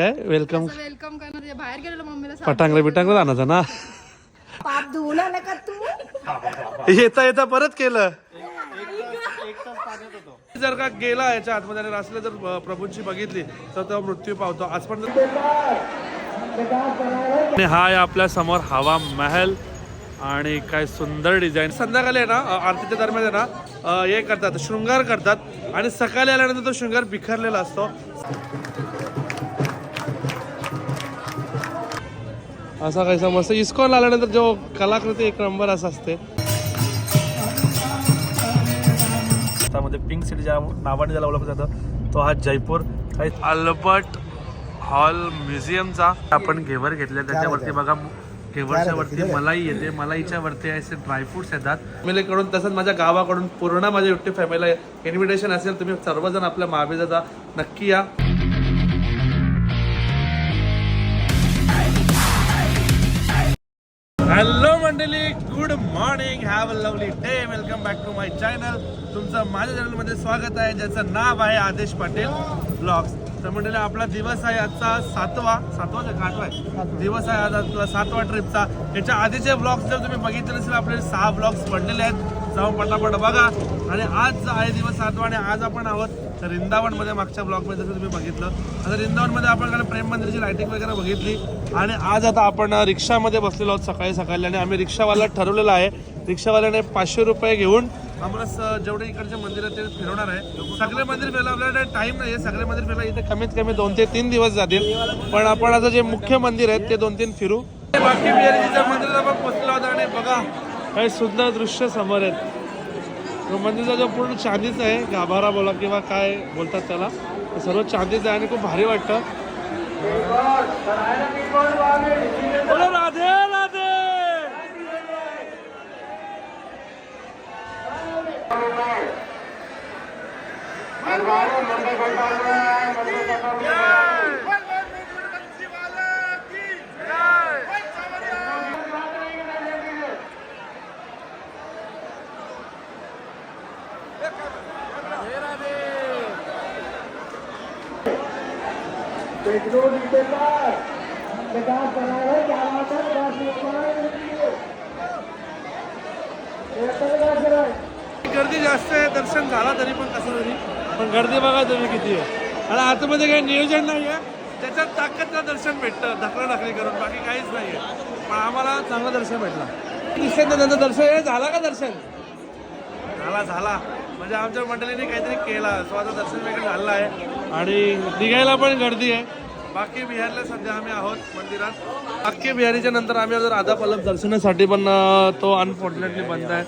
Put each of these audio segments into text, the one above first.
Welcome welcome करणार बाहेर गेलेलो मम्मीला बिटांगला ना? पाप धुवून आला का तू? येता येता परत केलं. जर का गेला याच्या आतमध्ये आणि रसले जर प्रभूंची बघितली तर तो मृत्यू पावतो. आज पण आणि हा आहे आपल्यासमोर हवा महल आणि काय सुंदर डिझाईन संध्याकाळी आहे ना आरतीच्या दरम्यान आहे ना हे करतात शृंगार करतात. आणि सकाळी आल्यानंतर तो शृंगार बिखरलेला असतो. असा काहीसा मस्त इस्कॉन आल्यानंतर जो कलाकृती एक नंबर असा असते. त्यामध्ये पिंक सिटी ज्या नावाने ज्याला ओळखलं जातं तो हा जयपूर. काही अल्बर्ट हॉल म्युझियमचा. आपण घेवर घेतले त्याच्यावरती बघा घेवरच्या वरती मलाई येते. मलाईच्या वरती असे ड्रायफ्रुट्स येतात. फॅमिलीकडून तसंच माझ्या गावाकडून पूर्ण माझ्या युट्यूब फॅमिलीला इन्व्हिटेशन असेल तुम्ही सर्वजण आपल्या महाबीजाचा नक्की या. हॅलो मंडळी. Good morning have a lovely day welcome back to my channel तुमचं माझ्या चॅनलमध्ये स्वागत आहे. ज्याचं नाव आहे आदेश पाटील ब्लॉग्स तर मंडळी आपला दिवस आहे आजचा सातवा. सातवा का आठवा आहे? दिवस आहे आज आपला सातवा ट्रिपचा याच्या आधीचे ब्लॉग्स जर तुम्ही बघितले नसेल आपले सहा ब्लॉग्स पडलेले आहेत. जाऊन पटापट बघा. आणि आज आहे दिवस सातवा आणि आज आपण आहोत वृंदावनमध्ये मागच्या ब्लॉगमध्ये जसं तुम्ही बघितलं. आता वृंदावनमध्ये आपण काल प्रेम मंदिरची लायटिंग वगैरे बघितली. आणि आज आता आपण रिक्षामध्ये बसलेलो आहोत सकाळी सकाळी. आणि आम्ही रिक्षावाला ठरवलेला आहे. रिक्षावाल्याने पाचशे रुपये घेऊन आम्हाला जेवढे इकडचे मंदिर आहेत ते फिरवणार आहे. सगळे मंदिर फिरलं टाईम नाही आहे सगळे मंदिर फिरायला इथे कमीत कमी दोन ते तीन दिवस जातील. पण आपण आता जे मुख्य मंदिर आहेत ते दोन तीन फिरू. बाकी बिहारीच्या मंदिरात आपण पोचलो आहोत आणि बघा काही सुंदर दृश्य समोर आहेत. मंदिरचा जो पूर्ण चांदीचा आहे गाभारा बोला किंवा काय बोलतात त्याला ते सर्व चांदीचं आहे आणि खूप भारी वाटतं. राधे राधे! गर्दी जास्त आहे दर्शन झाला तरी पण कसं तरी. पण गर्दी बघा तुम्ही किती आहे. आणि आतमध्ये काही नियोजन नाही आहे. त्याच्यात ताकदला दर्शन भेटतं ढकला ढकली करून बाकी काहीच नाही आहे. पण आम्हाला चांगलं दर्शन भेटलं. नाही त्यांचं दर्शन हे झाला का दर्शन? झाला झाला. म्हणजे आमच्या मंडळीने काहीतरी केला. स्वतः दर्शन वगैरे झालं आहे. आणि निघायला पण गर्दी आहे. बाकी बिहारला सध्या आम्ही आहोत मंदिरात. बाकी बिहारीच्या नंतर आम्ही आता राधा पल्लभ दर्शनासाठी पण तो अनफॉर्च्युनेटली बंद आहे.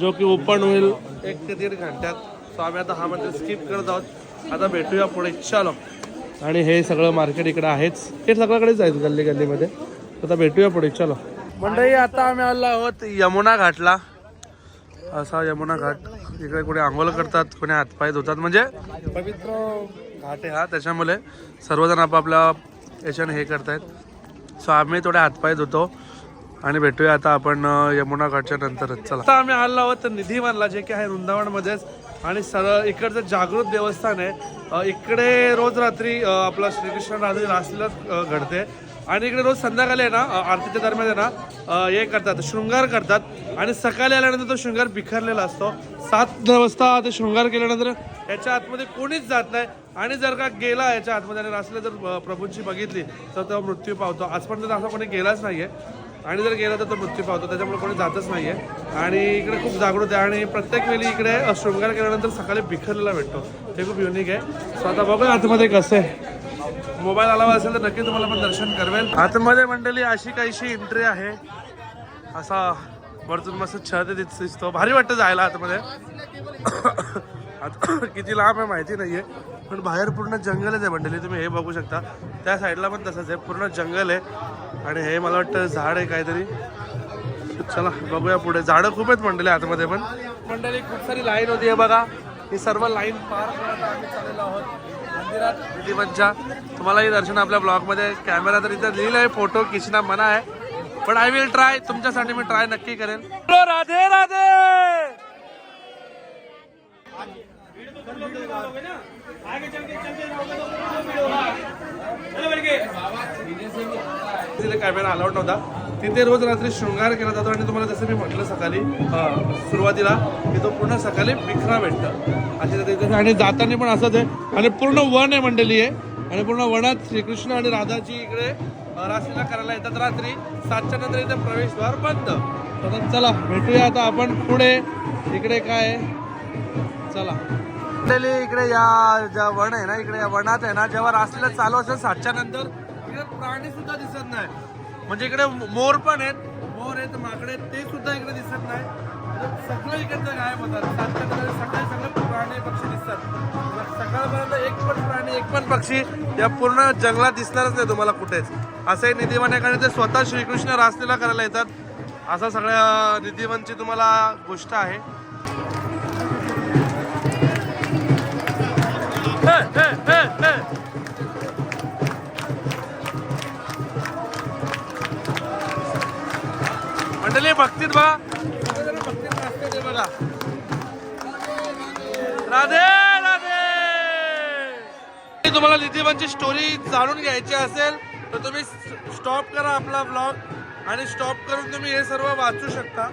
जो की ओपन होईल एक ते दीड घंट्यात. सो आम्ही आता हा मंदिर स्किप करत आहोत. आता भेटूया पुढे चलो आणि हे सगळं मार्केट इकडे आहेच. हे सगळ्याकडेच आहेत गल्ली गल्लीमध्ये. आता भेटूया पुढे चलो मंडळी आता आम्ही आलो आहोत यमुना घाटला. असा यमुना घाट. इकडे कोणी आंघोळ करतात कोणी हातपाय धुतात. म्हणजे पवित्र घाट आहे हा. त्याच्यामुळे सर्वजण आपापल्या याच्याने हे करतायत. सो आम्ही थोडे हातपाय धुतो आणि भेटूया आता आपण यमुना घाटच्या नंतरच. चला. आता आम्ही आलो आहोत निधी मानला जे की आहे वृंदावनमध्येच. आणि सर इकडचं जागृत देवस्थान आहे. इकडे रोज रात्री आपला श्रीकृष्ण रात्री रासलीला घडते. आणि इकडे रोज संध्याकाळी आहे ना आरतीच्या दरम्यान आहे ना हे करतात शृंगार करतात. आणि सकाळी आल्यानंतर तो शृंगार बिखरलेला असतो. सात वाजता ते शृंगार केल्यानंतर याच्या आतमध्ये कोणीच जात नाही. आणि जर का गेला याच्या आतमध्ये आणि रासले जर प्रभूंची बघितली तर तो मृत्यू पावतो. आजपर्यंत असा कोणी गेलाच नाही आहे आणि जर गेला तर तो मृत्यू पावतो. त्याच्यामुळे कोणी जातच नाही आहे आणि इकडे खूप जागृत आहे. आणि प्रत्येक वेळी इकडे शृंगार केल्यानंतर सकाळी बिखरलेला भेटतो. ते खूप युनिक आहे. सो आता बघूया आतमध्ये कसं आहे. मोबाईल आला असेल तर नक्की तुम्हाला पण दर्शन करवेल. आतमध्ये मंडळी अशी काहीशी एंट्री आहे. असा वरतून मस्त छत दिसतो. भारी वाटतं जायला आतमध्ये. आता किती लांब आहे माहिती नाहीये. पण बाहेर पूर्ण जंगलच आहे मंडळी. तुम्ही हे बघू शकता. त्या साईडला पण तसंच आहे. पूर्ण जंगल आहे. आणि हे मला वाटतं झाड आहे काहीतरी. चला बघूया पुढे. झाडं खूप आहेत मंडळी आतमध्ये पण. मंडळी खूप सारी लाईन होती हे बघा. ही सर्व लाईन पार करत आम्ही चाललेलो आहोत. मंदिरात विधिवंतच्या तुम्हालाही दर्शन आपल्या ब्लॉगमध्ये. कॅमेरा तर इथं लिहिलं आहे फोटो खिचणं मना आहे. पण आय विल ट्राय तुमच्यासाठी मी ट्राय नक्की करेन. राधे राधे! कॅमेरा अलाउड नव्हता. तिथे रोज रात्री शृंगार केला जातो आणि तुम्हाला जसं मी म्हटलं सकाळी सुरुवातीला की तो पूर्ण सकाळी बिखरा भेटतं. आणि तिथे आणि जाताना पण असंच आहे. आणि पूर्ण वन आहे मंडळी आहे आणि पूर्ण वनात श्रीकृष्ण आणि राधाची इकडे रासीला करायला येतात रात्री. सातच्या नंतर इथे प्रवेशद्वार बंद. तर आता चला भेटूया आता आपण पुढे. इकडे काय चला. मंडळी इकडे या ज्या वन आहे ना इकडे या वनात आहे ना जेव्हा रासलीला चालू असेल सातच्या नंतर इकडे प्राणी सुद्धा दिसत नाही. म्हणजे इकडे मोर पण आहेत. मोर आहेत माकडे ते सुद्धा इकडे दिसत नाही सगळं इकडचं गायब होतात. सकाळी सगळे प्राणी पक्षी दिसतात. सकाळपर्यंत एक पण प्राणी एक पण पक्षी या पूर्ण जंगलात दिसणारच नाही तुम्हाला कुठेच. असंही एक निधिवनाकडे ते स्वतः श्रीकृष्ण रासलीला करायला येतात. असा सगळ्या निधिवनची तुम्हाला गोष्ट आहे. Hey, hey, hey, hey. मंडळी भक्तीत बा. बघा राधे. राधे तुम्हाला निधिवनची स्टोरी जाणून घ्यायची असेल तर तुम्ही स्टॉप करा आपला ब्लॉग आणि स्टॉप करून तुम्ही हे सर्व वाचू शकता.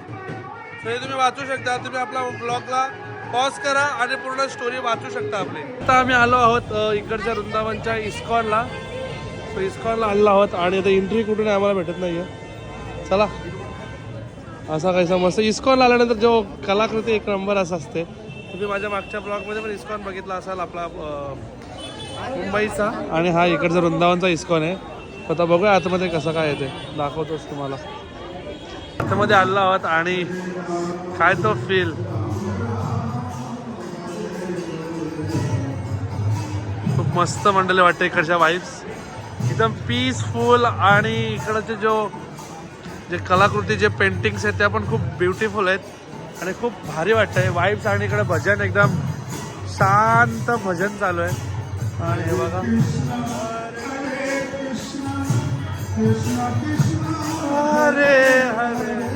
हे तुम्ही वाचू शकता तुम्ही आपला ब्लॉगला पॉज करा आणि पूर्ण स्टोरी वाचू शकता आपली. आता आम्ही आलो आहोत इकडच्या वृंदावनच्या इस्कॉनला. इस्कॉनला आलो आहोत आणि आता एंट्री कुठून आम्हाला भेटत नाहीये. चला. असा काहीसा मस्त. इस्कॉन आल्यानंतर जो कलाकृती एक नंबर असं असते. तुम्ही माझ्या मागच्या ब्लॉगमध्ये पण इस्कॉन बघितला असाल आपला मुंबईचा. आणि हा इकडचा वृंदावनचा इस्कॉन आहे. आता बघूया आतमध्ये कसं काय येते. दाखवतोच तुम्हाला. आतमध्ये आलो आहोत आणि काय तो फील खूप मस्त मंडळी वाटते इकडच्या वाईफ एकदम पीसफुल आणि इकडचे जो जे कलाकृती जे पेंटिंग्स आहेत त्या पण खूप ब्युटिफुल आहेत. आणि खूप भारी वाटतंय. वाईब्स आणि इकडे भजन एकदम शांत भजन चालू आहे. आणि हे बघा. हरे हरे.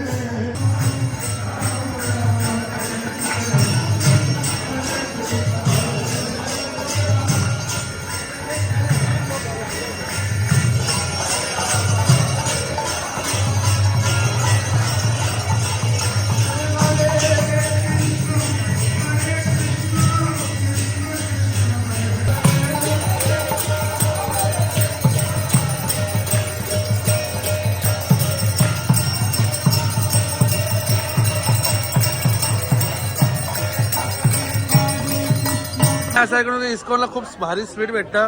इकडून इस्कॉनला खूप भारी स्वीट भेटतं.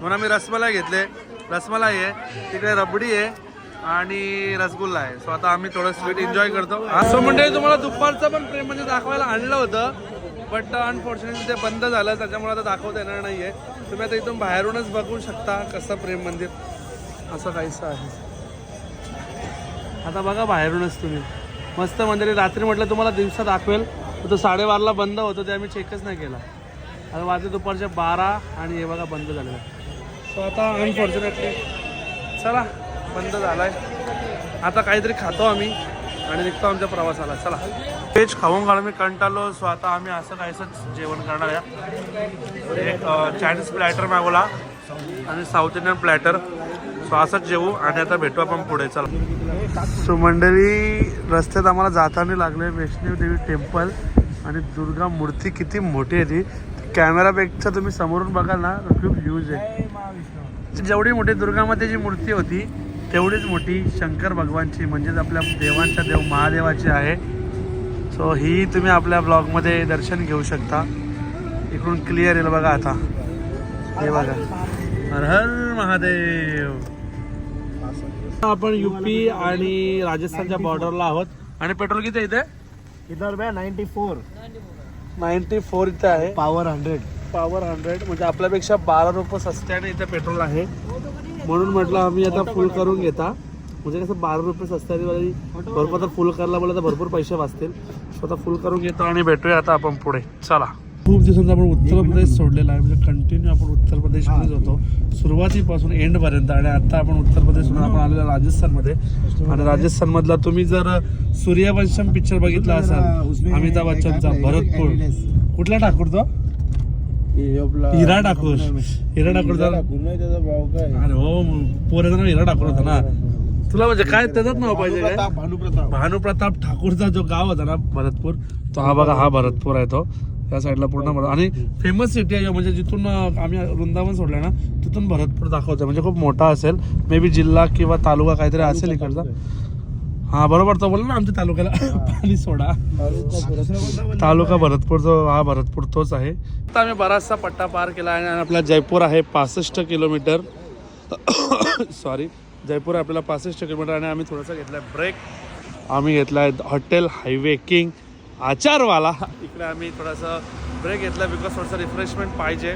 म्हणून आम्ही रसमलाई घेतले. रसमलाई आहे. तिकडे रबडी आहे आणि रसगुल्ला आहे. सो आता आम्ही थोडं स्वीट एन्जॉय करतो. असं म्हणजे तुम्हाला दुपारचं पण प्रेम म्हणजे दाखवायला आणलं होतं. बट अनफॉर्च्युनेटली ते बंद झालं. त्याच्यामुळे आता दाखवता येणार नाही आहे तुम्ही आता इथून बाहेरूनच बघू शकता कसं प्रेम मंदिर. असं काहीसं आहे. आता बघा बाहेरूनच तुम्ही. मस्त मंदिर रात्री म्हटलं तुम्हाला दिवसा दाखवेल. तर तो साडेबाराला बंद होतो ते आम्ही चेकच नाही केला. आता वाजले दुपारच्या बारा आणि हे बघा बंद झालेलं आहे. सो आता अनफॉर्च्युनेटली चला बंद झालाय. आता काहीतरी खातो आम्ही आणि निघतो आमच्या प्रवासाला. चला. तेच खाऊन खाऊन मी कंटाळलो. सो आता आम्ही असं काहीसंच जेवण करणार आहे. एक चायनीज प्लॅटर मागवला आणि साऊथ इंडियन प्लॅटर सो असंच जेवू आणि आता भेटू आपण पुढे. चला. सो मंडळी रस्त्यात आम्हाला जाताना लागले वैष्णवी देवी टेम्पल आणि दुर्गा मूर्ती किती मोठी आहे ती. कॅमेरापेक्षा तुम्ही समोरून बघाल ना तर खूप ह्यूज आहे. जेवढी मोठी दुर्गामातेची मूर्ती होती तेवढीच मोठी शंकर भगवानची म्हणजेच आपल्या देवांच्या देव महादेवाची आहे. सो ही तुम्ही आपल्या ब्लॉगमध्ये दर्शन घेऊ शकता. इकडून क्लिअर येईल बघा आता. हे बघा. हर हर महादेव. आपण युपी आणि राजस्थानच्या बॉर्डरला आहोत. आणि पेट्रोल किती आहे इथे? इधर भैया 94 नाईन्टी फोर इथे आहे. पावर 100 पॉवर हंड्रेड म्हणजे आपल्यापेक्षा बारा रुपये स्वस्त्याने इथे पेट्रोल आहे. म्हणून म्हटलं आम्ही आता फुल करून घेता. म्हणजे कसं बारा रुपये स्वस्त्याने वाली भरपूर आता फुल करायला बोललं तर भरपूर पैसे वाचतील. सो आता फुल करून घेतो आणि भेटूया आता आपण पुढे. चला. खूप दिवसांचा आपण उत्तर प्रदेश सोडलेला आहे. म्हणजे कंटिन्यू आपण उत्तर प्रदेशमध्येच होतो सुरुवातीपासून एंडपर्यंत आणि आता आपण उत्तर प्रदेशमधून आपण आलेलो राजस्थानमध्ये. आणि राजस्थानमधला तुम्ही जर सूर्यवंशम पिक्चर बघितला असाल अमिताभ बच्चनचा भरतपूर. कुठला ठाकूर तो? हिरा ठाकूर. हिरा ठाकूर. त्याचा अरे हो पोराचं नाव हिरा ठाकूर होता ना. तुला म्हणजे काय त्याचंच नाव पाहिजे काय? भानुप्रताप. भानुप्रताप ठाकूरचा जो गाव होता ना भरतपूर तो हा बघा हा भरतपूर आहे तो. त्या साईडला पूर्ण भरत. आणि फेमस सिटी आहे म्हणजे जिथून आम्ही वृंदावन सोडलं ना तिथून भरतपूर दाखवतो म्हणजे खूप मोठा असेल मे बी जिल्हा किंवा तालुका काहीतरी असेल इकडचा. हा बरोबर तो बोल ना आमच्या तालुक्याला. पाणी सोडा. तालुका भरतपूर. जो हा भरतपूर तोच आहे. आता आम्ही बराचसा पट्टा पार केला आहे आणि आपला जयपूर आहे पासष्ट किलोमीटर. सॉरी जयपूर आपल्याला पासष्ट किलोमीटर आणि आम्ही थोडासा घेतला ब्रेक आम्ही घेतला आहे हॉटेल हायवे किंग. आचारवाला. इकडे आम्ही थोडासा ब्रेक घेतला बिकॉज थोडंसं रिफ्रेशमेंट पाहिजे.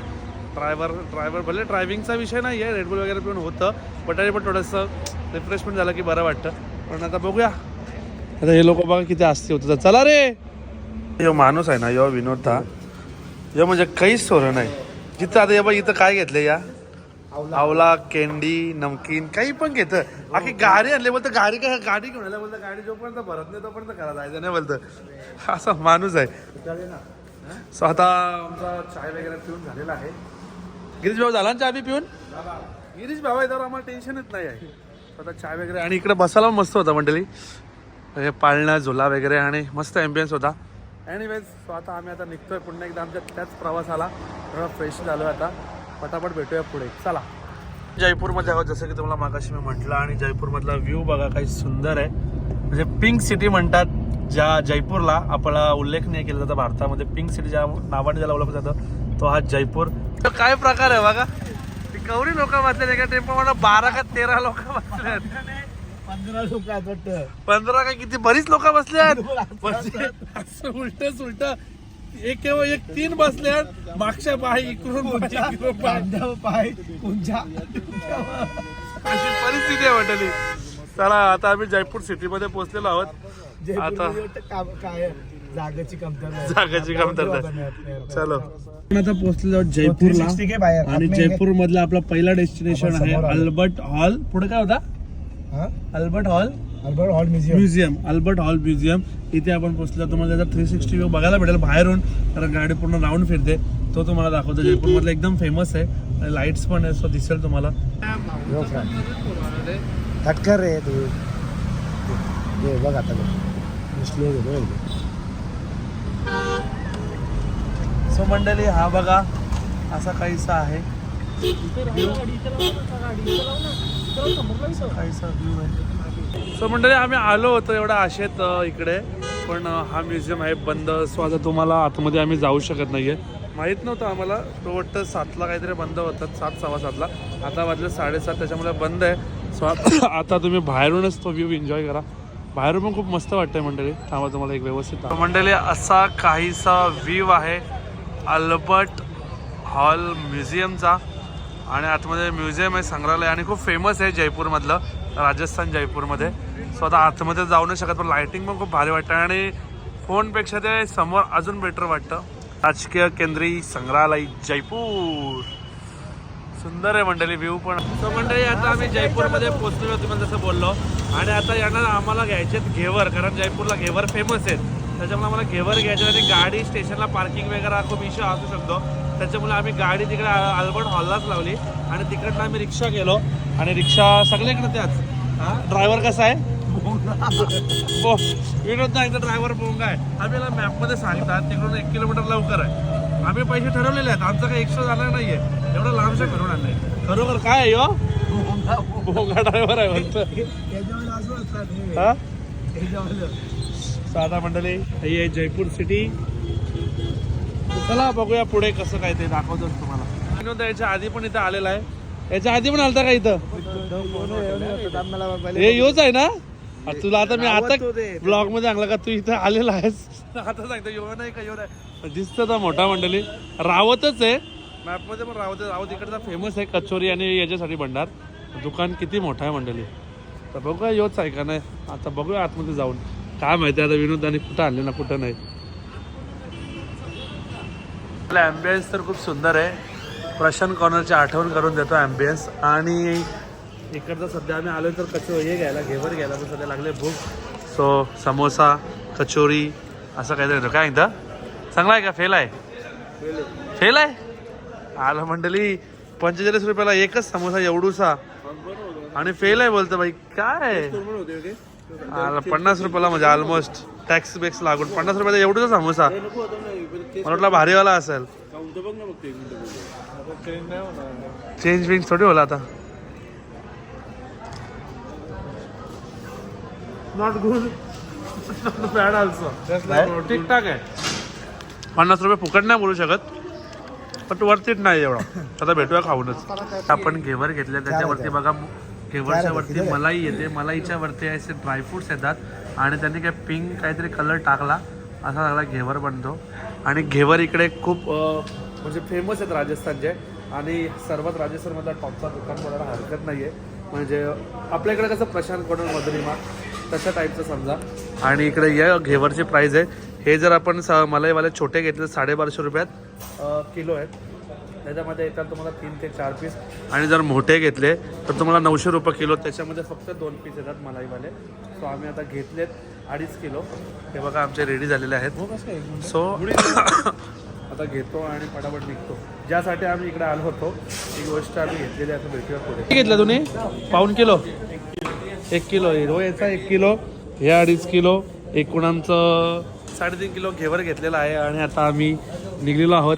ड्रायव्हर ड्रायव्हर भले ड्रायव्हिंगचा विषय नाही आहे रेडबुल वगैरे पिऊन होतं. बट तरी पण थोडंसं रिफ्रेशमेंट झालं की बरं वाटतं. पण आता बघूया. आता हे लोक बघा किती असते होतं चला रे. यो माणूस आहे ना यो विनोद था यो म्हणजे काहीच सोरं नाही. जिथं आता हे बघ इथं काय घेतलं या? आवला. कॅन्डी नमकीन काही पण घेतं. आखी गाडी आणली बोलतं गाडी काय गाडी घेऊन आल्या बोलतं गाडी जोपर्यंत भरत नाही तोपर्यंत करा जायचं नाही बोलतं. असा माणूस आहे. सो आता आमचा चाय वगैरे पिऊन झालेला आहे. गिरीश भाऊ झाला ना चहा बी पिऊन? गिरीश भाऊ आहे तर आम्हाला टेन्शनच नाही आहे. आता चाय वगैरे आणि इकडे बसायला मस्त होता मंडळी. हे पाळणं झुला वगैरे आणि मस्त ॲम्बियन्स होता. एनिवेज सो आता आम्ही आता निघतोय पुन्हा एकदा आमच्या त्याच प्रवासाला. थोडा फ्रेश झालो आता. पटापट भेटूया पुढे. चला. जयपूरमध्ये आहोत. जसं की तुम्हाला मागाशी मी म्हटलं आणि जयपूरमधला व्ह्यू बघा काही सुंदर आहे. म्हणजे पिंक सिटी म्हणतात ज्या जयपूरला आपला उल्लेख नाही केला जातं भारतामध्ये. पिंक सिटी ज्या नावाने ज्याला ओळखलं जातं तो हा जयपूर. तो काय प्रकार आहे बघा. ती कवरी लोक बसले एका टेम्पो मला बारा का तेरा लोक बसले पंधरा लोक पंधरा का किती? बरीच लोक बसले उलट सुलट. एक किंवा एक तीन बसले मागच्या पाय इकडून पाय, कुंजा अशी परिस्थिती आहे वाटली चला आता आम्ही जयपूर सिटी मध्ये पोहोचलेलो आहोत. आता आता काय जागेची कमतरता जागेची कमतरता आहे. चलो. आपण आता पोहोचलेलो आहोत जयपूरला. आणि जयपूर मधला आपला पहिला डेस्टिनेशन आहे. Albert Hall. पुढे काय होता? हा? Albert Hall. Albert Hall museum. Museum Albert Hall museum. इथे आपण पोहोचलो तुम्हाला त्याचा थ्री सिक्स्टी व्ह्यू बघायला भेटेल. बाहेरून कारण गाडी पूर्ण राऊंड फिरते. तो तुम्हाला दाखवतो. जयपूरमधला एकदम फेमस आहे. आणि लाईट्स पण आहे सो दिसेल तुम्हाला. थटकर रे तू. हे बघ आता सो मंडळी हा बघा. असा काहीसा आहे. काहीसा व्ह्यू आहे. सो मंडळी आम्ही आलो होतो एवढा आशेत इकडे. पण हा म्युझियम आहे बंद सो आता तुम्हाला आतमध्ये आम्ही जाऊ शकत नाहीये. माहीत नव्हतं आम्हाला तो वाटतं सातला काहीतरी बंद होतात सात सव्वा सातला. आता वाजले साडेसात त्याच्यामुळे बंद आहे. सो आता तुम्ही बाहेरूनच तो व्ह्यू एन्जॉय करा. बाहेरून पण खूप मस्त वाटतंय मंडळी. थांबा तुम्हाला एक व्यवस्थित मंडळी असा काहीसा व्ह्यू आहे अल्बर्ट हॉल म्युझियमचा. आणि आतमध्ये म्युझियम आहे संग्रहालय. आणि खूप फेमस आहे जयपूरमधलं राजस्थान जयपूरमध्ये. सो आता आतमध्ये जाऊ नाही शकत पण लायटिंग पण खूप भारी वाटतं आणि फोनपेक्षा ते समोर अजून बेटर वाटतं. राजकीय केंद्रीय संग्रहालय जयपूर. सुंदर आहे मंडळी व्ह्यू पण. सो मंडळी आता आम्ही जयपूरमध्ये पोहोचलो पण जसं बोललो. आणि आता यांना आम्हाला घ्यायचे घेवर कारण जयपूरला घेवर फेमस आहेत. त्याच्यामुळे आम्हाला घेवर घ्यायचे आणि गाडी स्टेशनला पार्किंग वगैरे खूप इश्यू असू शकतो. त्याच्यामुळे आम्ही गाडी तिकडे अल्बर्ट हॉललाच लावली. आणि तिकडनं आम्ही रिक्षा गेलो. आणि रिक्षा सगळ्याकडे त्याच हा? ड्रायव्हर कसा आहे? विनोद एकदा ड्रायव्हर पोंगा आहे आम्ही मॅपमध्ये सांगतात तिकडून एक किलोमीटर लवकर आहे. आम्ही पैसे ठरवलेले आहेत. आमचं काही एक्स्ट्रा झालं नाहीये. एवढं लांबशा फिरून आणलंय खरोखर काय आहे भोंगा ड्रायव्हर आहे म्हणतो. हा? साधा मंडळी ही आहे जयपूर सिटी चला बघूया पुढे कसं काय ते दाखवतो तुम्हाला. विनोद याच्या आधी पण इथं आलेला आहे. याच्या आधी पण आलता का इथं? हे योच आहे ना? तुला आता मी आता ब्लॉगमध्ये सांगला का? तू इथं आलेला आहेस. आता सांगतो यो नाही का नाही. दिसतं तर मोठा मंडळी. रावतच आहे. मॅपमध्ये पण रावत रावत इकडचा फेमस आहे. कचोरी आणि याच्यासाठी भंडार दुकान किती मोठं आहे मंडळी. तर बघूया योच आहे का नाही? आता बघूया आतमध्ये जाऊन. काय माहिती आता विनोदाने कुठं आणले ना कुठं नाही. ॲम्बियन्स तर खूप सुंदर आहे. प्रशांत कॉर्नरची आठवण करून देतो ॲम्बियन्स आणि इकडचं सध्या आम्ही आलो तर कचो हे घ्यायला घेवर घ्यायला तर सध्या लागले भूक. सो समोसा कचोरी असं काहीतरी काय एकदा चांगला आहे का? फेल आहे? फेल आहे. आलं मंडळी पंचेचाळीस रुपयाला एकच समोसा एवढूसा. आणि फेल आहे बोलतो बाई. काय? आलं पन्नास रुपयाला म्हणजे ऑलमोस्ट टॅक्स बेक्स लागून पन्नास रुपयाचा एवढूसा समोसा मला वाटलं भारीवाला असेल. चेंज बिंज थोडी होला आता. नॉट गुड बॅड ऑल्सो ठीक ठाक आहे. पन्नास रुपये फुकट नाही बोलू शकत पण वर्थ इट नाही एवढा. आता भेटूया खाऊनच. आपण घेवर घेतले त्याच्यावरती बघा घेवरच्या वरती मलाई येते मलाईच्या वरती असे ड्रायफ्रुट्स येतात आणि त्यांनी काय पिंक काहीतरी कलर टाकला असा सगळा घेवर बनतो. आणि घेवर इकडे खूप म्हणजे फेमस आहेत राजस्थानचे. आणि सर्वात राजस्थानमधला टॉपचा दुकान बोलायला हरकत नाही आहे म्हणजे आपल्याकडे कसं प्रशांत कोडल मधुरिमा तशा टाईपचं समजा. आणि इकडे या घेवरची प्राईस आहे. हे जर आपण स मलाईवाले छोटे घेतले साडेबाराशे रुपयात किलो आहेत. त्याच्यामध्ये येतात तुम्हाला तीन ते चार पीस आणि जर मोठे घेतले तर तुम्हाला नऊशे रुपये किलो. त्याच्यामध्ये फक्त दोन पीस येतात मलाईवाले. सो आम्ही आता घेतलेत अडीच किलो. हे बघा आमचे रेडी झालेले आहेत. सो आता घेतो आणि पटापट निघतो. ज्यासाठी आम्ही इकडे आलो होतो ही गोष्ट आम्ही घेतलेली आहे. आता भेटूया पुढे. घेतलं तुम्ही? पाऊन किलो? एक किलो हिरो याचा एक किलो हे अडीच किलो. एकूण आमचं साडेतीन किलो घेवर घेतलेला आहे आणि आता आम्ही निघलेलो आहोत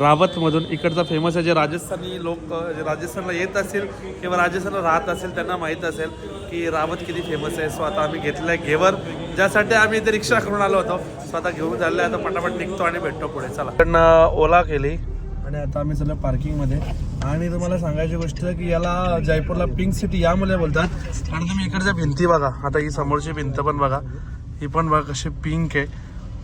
रावतमधून. इकडचा फेमस आहे जे राजस्थानी लोक जे राजस्थानला येत असेल किंवा राजस्थानला राहत असेल त्यांना माहीत असेल की रावत किती फेमस आहे. सो आता आम्ही घेतलं आहे घेवर. ज्यासाठी आम्ही इथे रिक्षा करून आलो होतो. सो आता घेऊन झालं आता पटापट निघतो आणि भेटतो पुढे. चला. पण ओला केली. आणि आता आम्ही चाललो पार्किंगमध्ये आणि तुम्हाला सांगायची गोष्ट आहे की याला जयपूरला पिंक सिटी यामुळे बोलतात. कारण तुम्ही इकडच्या भिंती बघा. आता ही समोरची भिंत पण बघा. ही पण बघा कशी पिंक आहे.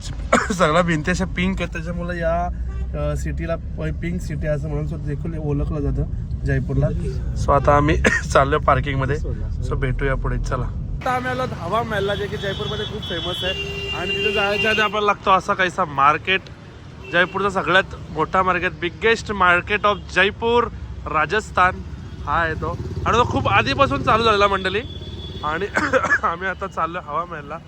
सगळ्या भिंती अशा पिंक आहेत. त्याच्यामुळे या सिटीला पिंक सिटी असं म्हणून सुद्धा देखील ओळखलं जातं जयपूरला. सो आता आम्ही चाललो पार्किंगमध्ये सो भेटूया पुढे. चला. आता आम्ही आलो हवा महलला जे की जयपूरमध्ये खूप फेमस आहे. आणि तिथे जायच्या आधी आपल्याला लागतो असा काहीसा मार्केट जयपूरचा सगळ्यात मोठा market biggest market of Jaipur Rajasthan. हा आहे तो. आणि तो खूप आधीपासून चालू झालेला मंडळी. आणि आम्ही आता चाललो हवा महलला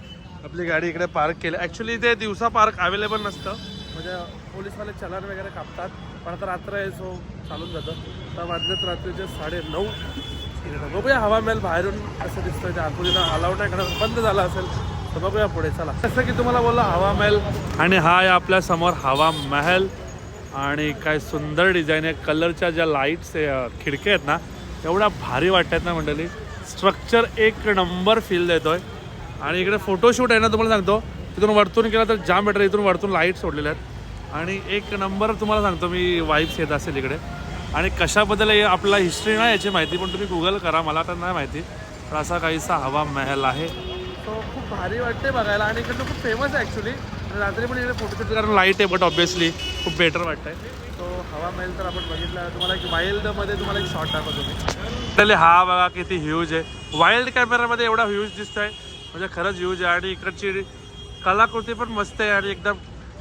आपली गाडी इकडे पार्क केली. ॲक्च्युली ते दिवसा पार्क अवेलेबल नसतं. म्हणजे पोलीसवाले चलन वगैरे कापतात. पण आता रात्र आहे सो चालून जातं. तर वाजलेत रात्रीचे साडे नऊ बघूया हवा महल बाहेरून असं दिसतं त्या आतमध्ये अलाउड नाही कारण बंद झाला असेल. तर बघूया पुढे चला. जसं की तुम्हाला बोललो हवा महल. आणि हा आहे आपल्यासमोर हवा महल. आणि काय सुंदर डिझाईन आहे. कलरच्या ज्या लाईट्स खिडक्या आहेत ना एवढ्या भारी वाटतात ना मंडळी. स्ट्रक्चर एक नंबर फील देतोय. आणि इकडे फोटोशूट आहे ना तुम्हाला सांगतो. तिथून वरतून केला तर जाम बेटर इथून वरतून लाइट सोडलेल्या आहेत. आणि एक नंबर तुम्हाला सांगतो मी वाईब्स येत असेल इकडे. आणि कशाबद्दल आपला हिस्ट्री नाही याची माहिती पण तुम्ही गुगल करा मला तर नाही माहिती. तर असा काहीसा हवा महल आहे. तो खूप भारी वाटते बघायला. आणि इकडे खूप फेमस आहे ॲक्च्युली रात्री पण इकडे फोटोशूट कारण लाइट आहे बट ऑब्विसली खूप बेटर वाटतंय. तो हवा महल तर आपण बघितला. तुम्हाला एक वाईल्डमध्ये तुम्हाला एक शॉट दाखवतो मी. त्याला हा बघा किती ह्यूज आहे. वाईल्ड कॅमेरामध्ये एवढा ह्यूज दिसतोय. म्हणजे खरंच ह्यूज आहे. आणि इकडची कलाकृती पण मस्त आहे आणि एकदम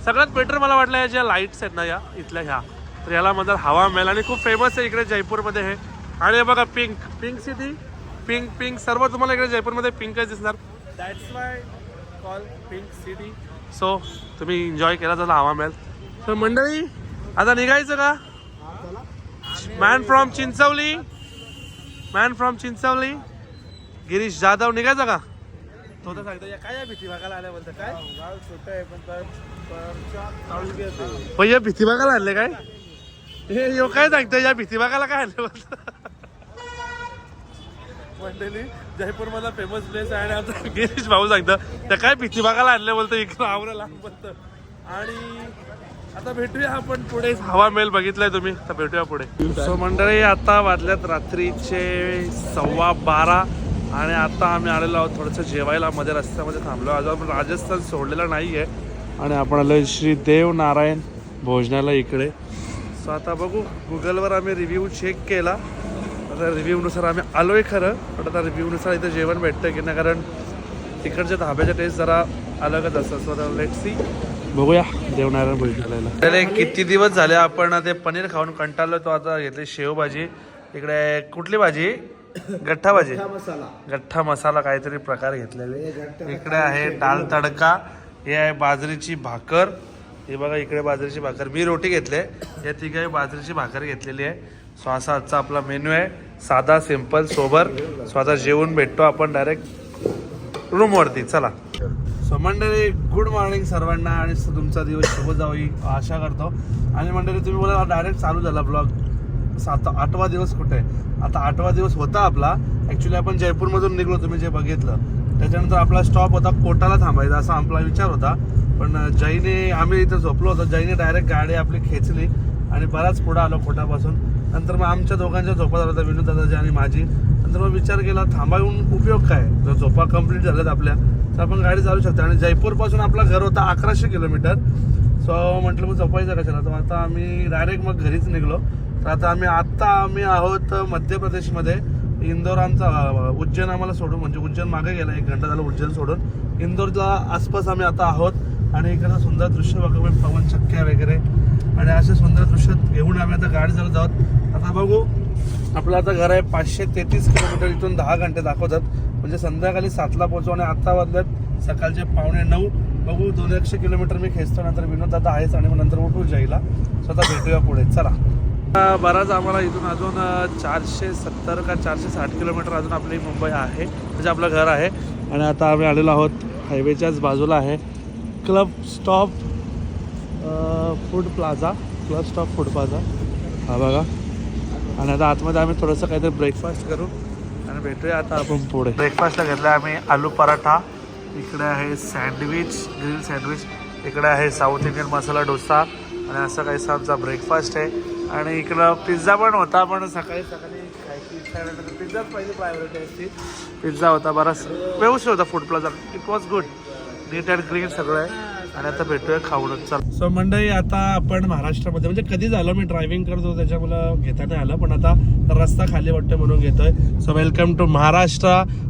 सगळ्यात बेटर मला वाटलं या ज्या लाईट्स आहेत ना या इथल्या ह्या. तर याला म्हणतात हवा महल आणि खूप फेमस आहे इकडे जयपूरमध्ये हे. आणि बघा pink pink city pink pink सर्व तुम्हाला इकडे जयपूरमध्ये पिंकच दिसणार. That's why call pink city so तुम्ही एन्जॉय केला झाला हवा महल तर मंडळी आता निघायचं का? Man from Chinchwali man from Chinchwali Girish Jadhav निघायचा का? तो तर सांगतो या काय या भीती बघायला आल्या बोलतं काय? पण या भीती बघायला आणले काय? हे यो काय सांगतो या भीती बघायला काय आणलं बोलतं? मंडळी जयपूर मधला फेमस प्लेस आहे आणि आता गिरीश भाऊ सांगतं त्या काय भीती बघायला आणलं बोलतं इकडं आवरा लांब बोलतं. आणि आता भेटूया आपण पुढे. हवा मेल बघितलाय तुम्ही आता भेटूया पुढे. सो मंडळी आता वाजल्यात रात्रीचे सव्वा बारा आणि आता आम्ही आलेलो आहोत थोडंसं जेवायला. मध्ये रस्त्यामध्ये थांबलो. आज आपण राजस्थान सोडलेलं नाही आहे आणि आपण आलो श्री देव नारायण भोजनाला इकडे. सो आता बघू गुगलवर आम्ही रिव्ह्यू चेक केला. आता रिव्ह्यूनुसार आम्ही आलोय खरं पण आता रिव्ह्यूनुसार इथं जेवण भेटतं की नाही कारण तिकडच्या धाब्याच्या टेस्ट जरा अलगच असतात. सो लेट सी बघूया देवनारायण भोजनालयाला त्याला किती दिवस झाले आपण ते पनीर खाऊन कंटाळलो तो आता घेतली शेवभाजी इकडे कुठली भाजी? गठ्ठा भाजी. मसाला. गठ्ठा मसाला काहीतरी प्रकार घेतलेले. इकडे आहे दाल तडका हे आहे बाजरीची भाकर हे बघा इकडे बाजरीची भाकर. मी रोटी घेतले या तिघाही बाजरीची भाकर घेतलेली आहे. सो असा आजचा आपला मेन्यू आहे. साधा सिंपल सोबर स्वतः जेवून भेटतो आपण डायरेक्ट रूमवरती चला. सो मंडळी गुड मॉर्निंग सर्वांना. आणि तुमचा दिवस शुभ जावी आशा करतो. आणि मंडळी तुम्ही बोला डायरेक्ट चालू झाला ब्लॉग सात आठवा दिवस कुठे? आहे? आता आठवा दिवस होता आपला. ॲक्च्युली आपण जयपूरमधून निघलो तुम्ही जे बघितलं. त्याच्यानंतर आपला स्टॉप होता कोटाला थांबायचा असा आपला विचार होता. पण जैने आम्ही इथं झोपलो होतो. जैने डायरेक्ट गाडी आपली खेचली आणि बराच पुढं आलो कोटापासून. नंतर मग आमच्या दोघांच्या झोपा झाला होता विनोद दादाची आणि माझी. नंतर मग विचार केला थांबावून उपयोग काय? जर झोपा कंप्लीट झाल्यात आपल्या तर आपण गाडी चालू शकतो. आणि जयपूरपासून आपलं घर होतं अकराशे किलोमीटर. सो म्हटलं मग झोपायचं कशाला? तर आता आम्ही डायरेक्ट मग घरीच निघलो. तर आता आम्ही आत्ता आम्ही आहोत मध्य प्रदेशमध्ये. इंदोर आमचा उज्जैन आम्हाला सोडून म्हणजे उज्जैन मागे गेला एक घंटा झाला उज्जैन सोडून. इंदोरच्या आसपास आम्ही आता आहोत. आणि इकडं सुंदर दृश्य बघा पवन चक्क्या वगैरे. आणि असे सुंदर दृश्य घेऊन आम्ही आता गाडी चालत आहोत आता बघू. आपलं आता घर आहे पाचशे तेहतीस किलोमीटर इथून दहा घंटे दाखवतात. म्हणजे संध्याकाळी सातला पोहोचू आणि आत्ता वाजल्यात सकाळचे पावणे नऊ. बघू दोन एकशे किलोमीटर मी खेचतो नंतर विनोद आता आहेच आणि मग नंतर उठू जाईला स्वतः भेटूया पुढे. चला. बराच आम्हाला इथून अजून चारशे सत्तर का चारशे साठ किलोमीटर अजून आपली मुंबई आहे. म्हणजे आपलं घर आहे. आणि आता आम्ही आलेलो आहोत हायवेच्याच बाजूला आहे. Club stop food plaza plus stop food plaza. हा बघा. आणि आता आतमध्ये आम्ही थोडंसं काहीतरी ब्रेकफास्ट करू. आणि भेटूया आता आपण पुढे. ब्रेकफास्टला घेतला आम्ही आलू पराठा. इकडे आहे सँडविच ग्रिल सँडविच इकडे आहे साऊथ इंडियन मसाला डोसा. आणि असं काहीसा आमचा ब्रेकफास्ट आहे. आणि इकडं पिझ्झा पण होता. पण सकाळी सकाळी खायची इच्छा झाल्यानंतर पिझ्झाच पहिली प्रायोरिटी असते. पिझ्झा होता बराच. व्यवस्थित होता food plaza it was good neat and clean सगळं आहे. आणि आता भेटूया खावडत चाल. सो मंडळी आता आपण महाराष्ट्रामध्ये म्हणजे कधी झालं मी ड्रायव्हिंग करतो त्याच्यामुळं घेता नाही आलं पण आता रस्ता खाली वाटतं म्हणून घेतोय. So welcome to Maharashtra.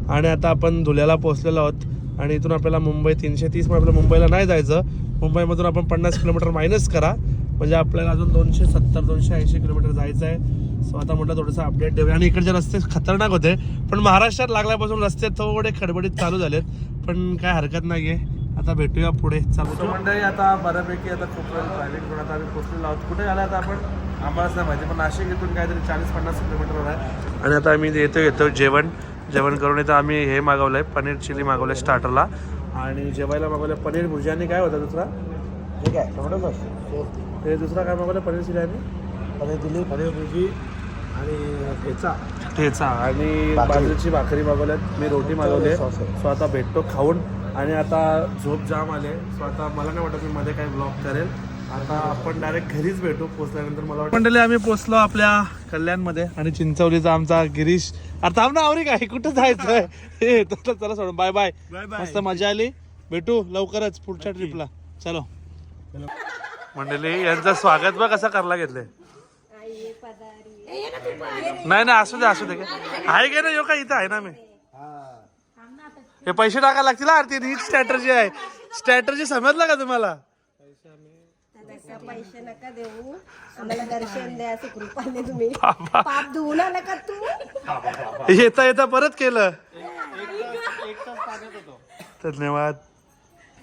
आणि आता आपण धुल्याला पोहोचलेलो आहोत. आणि इथून आपल्याला मुंबई तीनशे तीस आपल्याला मुंबईला नाही जायचं. मुंबईमधून आपण पन्नास किलोमीटर मायनस करा. म्हणजे आपल्याला अजून दोनशे सत्तर दोनशे ऐंशी किलोमीटर जायचं आहे. सो आता म्हटलं थोडंसं अपडेट देऊया. आणि इकडचे रस्ते खतरनाक होते. पण महाराष्ट्रात लागल्यापासून रस्ते थोडे खडबडीत चालू झालेत. पण काय हरकत नाही आहे आता भेटूया पुढे. चालू मंडळी आता बऱ्यापैकी आता खूप वेळ ड्रायव्हिंग करून आता आम्ही पोहोचलेलो आहोत. कुठे आला आता आपण? आम्हालाच नाही माहिती पण नाशिक इथून काहीतरी चाळीस पन्नास किलोमीटरवर आहे. आणि आता आम्ही येतो येतो जेवण. जेवण करून इथं आम्ही हे मागवलं आहे पनीर चिली मागवलं आहे स्टार्टरला आणि जेवायला मागवलं पनीर भुर्जी. आणि काय होता दुसरा? ठीक आहे टोमॅटो सॉस. हे दुसरा काय मागवलं पनीर चिली आणि? पनीर दिली पनीर भुर्जी आणि ठेचा. ठेचा. आणि भाकरी. बाजरीची भाकरी मागवल्यात. मी रोटी मागवली आहे. सो आता भेटतो खाऊन. आणि आता झोप जाम आले सो आता मला नाही वाटत मी मध्ये काही ब्लॉग करेल. आता आपण डायरेक्ट घरीच भेटू. पोचल्यानंतर मला वाटतं मंडळी आम्ही पोचलो आपल्या कल्याणमध्ये आणि चिंचवलीचा आमचा गिरीश आता आमना आवरी काय? कुठं जायचंय? हे चला चला सोडून. बाय बाय मस्त मजा आली. भेटू लवकरच पुढच्या ट्रिपला चलो. मंडळी यांचं स्वागत बघ कसं करला घेतलंय. नाही नाही असू दे असू दे. आहे का ना यो का इथं आहे ना मी? हे पैसे टाकायला लागतील हा आरती? हीच स्ट्रॅटर्जी आहे. स्ट्रॅटर्जी समजलं का तुम्हाला? तसं पैसे नका देऊ. आम्हाला दर्शन द्या तुम्ही. पाप धुवून आला का तू? येता येता परत केलं. धन्यवाद.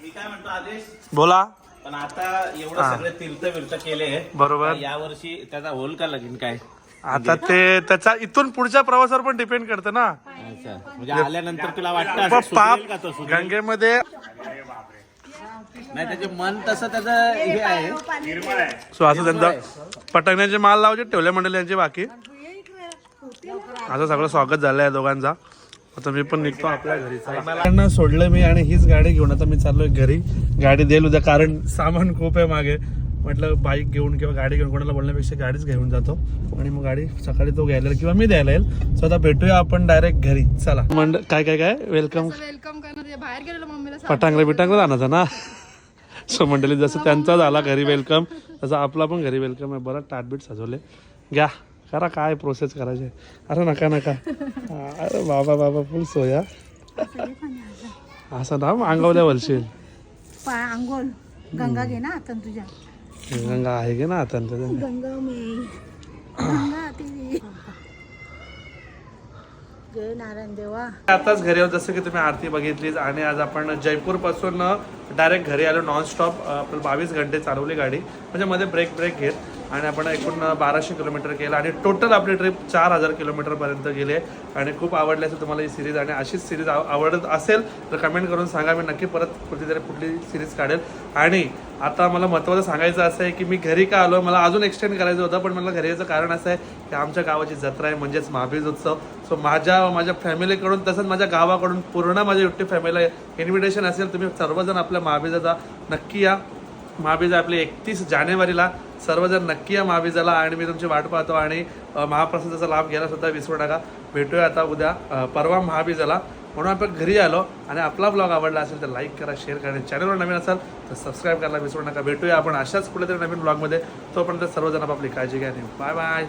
मी काय म्हणतो आदेश? बोला. पण आता एवढं सगळे तीर्थ बिर्थ केले. बरोबर. या वर्षी त्याचा होल का लागेल काय? आता ते त्याचा इथून पुढच्या प्रवासावर पण डिपेंड करतं ना. अच्छा. म्हणजे आल्यानंतर तुला वाटतं पण असं पाप सुधरेल का तो सुधरेल? गंगेमध्ये नाही त्याचे मन तसं त्याचं हे आहे. सो असं त्यांचा पटकण्याचे माल लावायचे ठेवले मंडळी यांचे बाकी. असं सगळं स्वागत झालं आहे दोघांचा. आता मी पण निघतो आपल्या घरी. सोडलं मी आणि हीच गाडी घेऊन आता मी चाललोय घरी. गाडी देईल उद्या कारण सामान खूप आहे मागे. म्हटलं बाईक घेऊन किंवा गाडी घेऊन कोणाला बोलण्यापेक्षा गाडीच घेऊन जातो. आणि मग गाडी सकाळी तो घ्यायला येईल किंवा मी द्यायला येईल. सो आता भेटूया आपण डायरेक्ट घरी. चला. मंड काय काय काय? वेलकम वेलकम करणार बाहेर गेलेलो मम्मीला बिटांगले आणायचं ना? सो मंडळी जसं त्यांचा झाला घरी वेलकम तसं आपला पण घरी वेलकम आहे. बरं टाटबीट सजवले. घ्या. करा काय प्रोसेस करायचे. अरे नका नका. अरे बाबा बाबा फुल सोया. असं ना अंगावल्या वलशील. गंगा घे ना आता तुझ्या. गंगा आहे की ना आता? गंगा मी गंगा ती जय नारायण देवा. आताच घरी आलो जसं की तुम्ही आरती बघितलीच आणि आज आपण जयपूरपासून डायरेक्ट घरी आलो नॉन स्टॉप आपलं बावीस घंटे चालवली गाडी. म्हणजे मध्ये ब्रेक ब्रेक घेत. आणि आपण एकूण बाराशे किलोमीटर केलं आणि टोटल आपली ट्रिप चार हजार किलोमीटरपर्यंत गेले आणि खूप आवडली असेल तुम्हाला ही सिरीज आणि अशीच सिरीज आवडत असेल तर कमेंट करून सांगा. मी नक्की परत कुठेतरी कुठली सिरीज काढेल. आणि आता मला महत्त्वाचं सांगायचं असं आहे की मी घरी का आलो मला अजून एक्सटेंड करायचं होतं पण मला घरी यायचं कारण असं आहे की आमच्या गावाची जत्रा आहे म्हणजेच महाबीज उत्सव. सो माझ्या माझ्या फॅमिलीकडून तसंच माझ्या गावाकडून पूर्ण माझ्या युट्यूब फॅमिलीला इन्व्हिटेशन असेल तुम्ही सर्वजण आपल्या महाबीजाचा नक्की या. महाबीज आपली एकतीस जानेवारीला. सर्वजण नक्की या महाबीजाला आणि मी तुमची वाट पाहतो आणि महाप्रसादाचा लाभ घ्यायला सुद्धा विसरू नका भेटूया आता उद्या परवा महाबीजाला म्हणून आपण घरी आलो आणि आपला ब्लॉग आवडला असेल तर लाईक करा शेअर करा चॅनलवर नवीन असाल तर सबस्क्राईब करायला विसरू नका. भेटूया आपण अशाच कुठेतरी नवीन ब्लॉगमध्ये तोपर्यंत सर्वजण आपापली काळजी घ्या बाय बाय